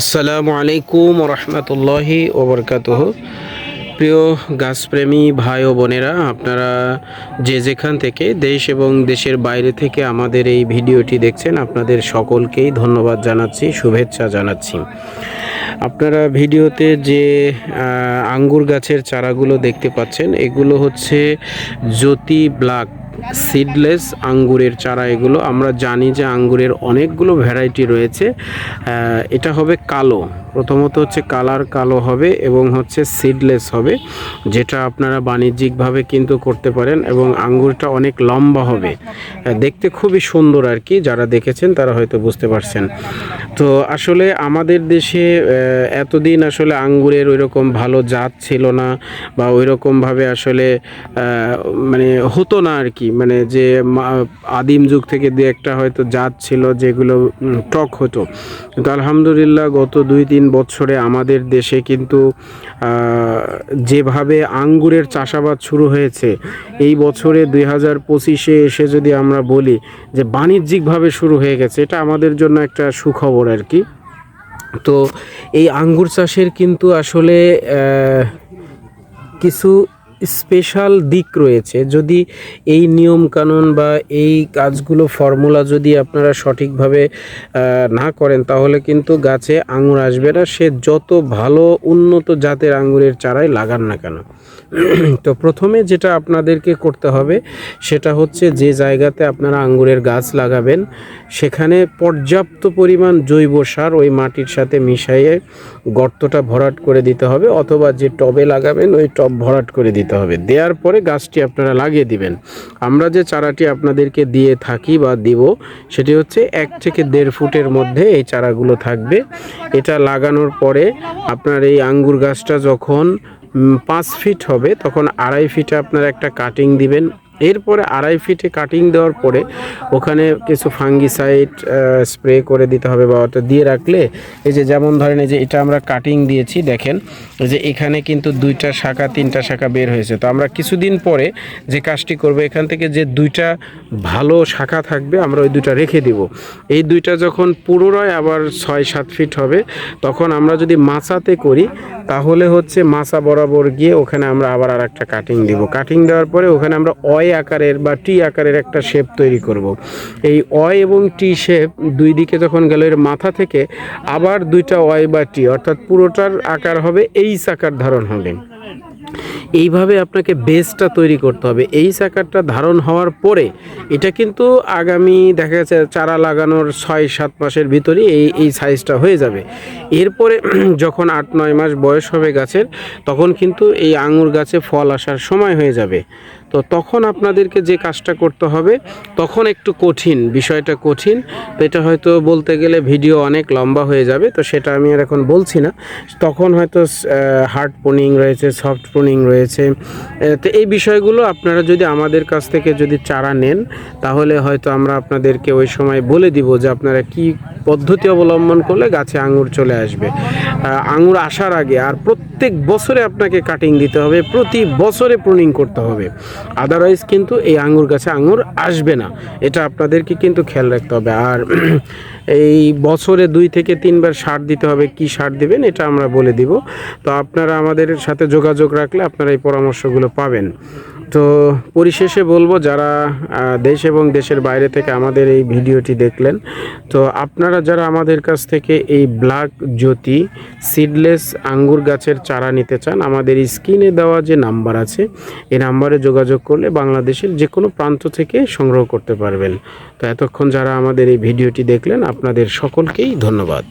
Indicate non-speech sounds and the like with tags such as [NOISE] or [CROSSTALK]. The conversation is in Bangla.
আসসালামু আলাইকুম রহমতুল্লাহি ওবরকাতুহ। প্রিয় গাছপ্রেমী ভাই ও বোনেরা, আপনারা যে যেখান থেকে দেশ এবং দেশের বাইরে থেকে আমাদের এই ভিডিওটি দেখছেন, আপনাদের সকলকেই ধন্যবাদ জানাচ্ছি, শুভেচ্ছা জানাচ্ছি। আপনারা ভিডিওতে যে আঙ্গুর গাছের চারাগুলো দেখতে পাচ্ছেন, এগুলো হচ্ছে জ্যোতি ব্ল্যাক। সিডলেস আঙ্গুরের চারা এগুলো। আমরা জানি যে আঙ্গুরের অনেকগুলো ভ্যারাইটি রয়েছে। এটা হবে কালো। প্রথমত হচ্ছে কালার কালো হবে এবং হচ্ছে সিডলেস হবে, যেটা আপনারা বাণিজ্যিকভাবে কিন্তু করতে পারেন এবং আঙ্গুরটা অনেক লম্বা হবে। দেখতে খুবই সুন্দর আর কি, যারা দেখেছেন তারা হয়তো বুঝতে পারছেন। তো আসলে আমাদের দেশে এতদিন আসলে আঙ্গুরের ওইরকম ভালো জাত ছিল না বা ওইরকমভাবে আসলে মানে হতো না আর কি। মানে যে আদিম যুগ থেকে দু একটা হয়তো জাত ছিল যেগুলো টক হতো। কিন্তু আলহামদুলিল্লাহ গত দুই তিন বছরে আমাদের দেশে কিন্তু যেভাবে আঙ্গুরের চাষাবাদ শুরু হয়েছে, এই বছরে দুই হাজার পঁচিশে এসে যদি আমরা বলি যে বাণিজ্যিকভাবে শুরু হয়ে গেছে, এটা আমাদের জন্য একটা সুখবর আর কি। তো এই আঙ্গুর চাষের কিন্তু আসলে কিছু স্পেশাল দিক রয়েছে। যদি এই নিয়ম কানুন বা এই কাজগুলো ফর্মুলা যদি আপনারা সঠিকভাবে না করেন, তাহলে কিন্তু গাছে আঙুর আসবে না। সে যত ভালো উন্নত জাতের আঙুরের চারাই লাগান না কেন। [CLEARS THROAT] তো প্রথমে যেটা আপনাদেরকে করতে হবে, সেটা হচ্ছে যে জায়গাতে আপনারা আঙ্গুরের গাছ লাগাবেন, সেখানে পর্যাপ্ত পরিমাণ জৈব সার ওই মাটির সাথে মিশাইয়ে গর্তটা ভরাট করে দিতে হবে, অথবা যে টবে লাগাবেন, ওই টব ভরাট করে দিতে হবে। দেওয়ার পরে গাছটি আপনারা লাগিয়ে দিবেন। আমরা যে চারাটি আপনাদেরকে দিয়ে থাকি বা দিব, সেটি হচ্ছে এক থেকে দেড় ফুটের মধ্যে এই চারাগুলো থাকবে। এটা লাগানোর পরে আপনার এই আঙ্গুর গাছটা যখন পাঁচ ফিট হবে, তখন আড়াই ফিটে আপনার একটা কাটিং দিবেন। এরপরে আড়াই ফিটে কাটিং দেওয়ার পরে ওখানে কিছু ফাঙ্গিসাইড স্প্রে করে দিতে হবে বা ওটা দিয়ে রাখলে এই যে যেমন ধরেন এই যে এটা আমরা কাটিং দিয়েছি, দেখেন যে এখানে কিন্তু দুইটা শাখা, তিনটা শাখা বের হয়েছে। তো আমরা কিছুদিন পরে যে কাজটি করব, এখান থেকে যে দুইটা ভালো শাখা থাকবে, আমরা ওই দুইটা রেখে দিব। এই দুইটা যখন পুনরায় আবার ছয় সাত ফিট হবে, তখন আমরা যদি মাচাতে করি তাহলে হচ্ছে মাসা বরাবর গিয়ে ওখানে আমরা আবার আর একটা কাটিং দিব কাটিং দেওয়ার পরে ওখানে আমরা অয় আকারের বা টি আকারের একটা শেপ তৈরি করব। এই অয় এবং টি শেপ দুই দিকে যখন গেল, এর মাথা থেকে আবার দুইটা অয় বা টি অর্থাৎ পুরোটার আকার হবে এই সাকার ধারণ হবে এইভাবে আপনাকে বেসটা তৈরি করতে হবে। এই চাকারটা ধারণ হওয়ার পরে এটা কিন্তু আগামী দেখা যাচ্ছে চারা লাগানোর ছয় সাত মাসের ভিতরে এই এই সাইজটা হয়ে যাবে। এরপরে [CLEARS THROAT] যখন আট, নয় মাস বয়স হবে গাছের, তখন কিন্তু এই আঙুর গাছে ফল আসার সময় হয়ে যাবে। তো তখন আপনাদেরকে যে কাজটা করতে হবে, তখন একটু কঠিন, বিষয়টা কঠিন। তো এটা হয়তো বলতে গেলে ভিডিও অনেক লম্বা হয়ে যাবে, তো সেটা আমি আর এখন বলছি না। তখন হয়তো হার্ড পোনিং রয়েছে সফট পোনিং রয়েছে। তো এই বিষয়গুলো আপনারা যদি আমাদের কাছ থেকে যদি চারা নেন, তাহলে হয়তো আমরা আপনাদেরকে ওই সময় বলে দিব যে আপনারা কি পদ্ধতি অবলম্বন করলে গাছে আঙুর চলে আসবে। আঙুর আসার আগে আর প্রত্যেক বছরে আপনাকে কাটিং দিতে হবে, প্রতি বছরে প্রুনিং করতে হবে। আদারওয়াইজ কিন্তু এই আঙুর গাছে আঙুর আসবে না। এটা আপনাদেরকে কিন্তু খেয়াল রাখতে হবে। আর [CLEARS THROAT] এই বছরে দুই থেকে তিনবার সার দিতে হবে। কি সার দিবেন এটা আমরা বলে দিব। তো আপনারা আমাদের সাথে যোগাযোগ রাখলে আপনারা এই পরামর্শগুলো পাবেন। তো পরিশেষে বলব যারা দেশ এবং দেশের বাইরে থেকে আমাদের এই ভিডিওটি দেখলেন, তো আপনারা যারা আমাদের কাছ থেকে এই ব্ল্যাক জ্যোতি সিডলেস আঙ্গুর গাছের চারা নিতে চান, আমাদের স্ক্রিনে দেওয়া যে নাম্বার আছে, এই নাম্বারে যোগাযোগ করলে বাংলাদেশের যে কোনো প্রান্ত থেকে সংগ্রহ করতে পারবেন। তো এতক্ষণ যারা আমাদের এই ভিডিওটি দেখলেন, আপনাদের সকলকেই ধন্যবাদ।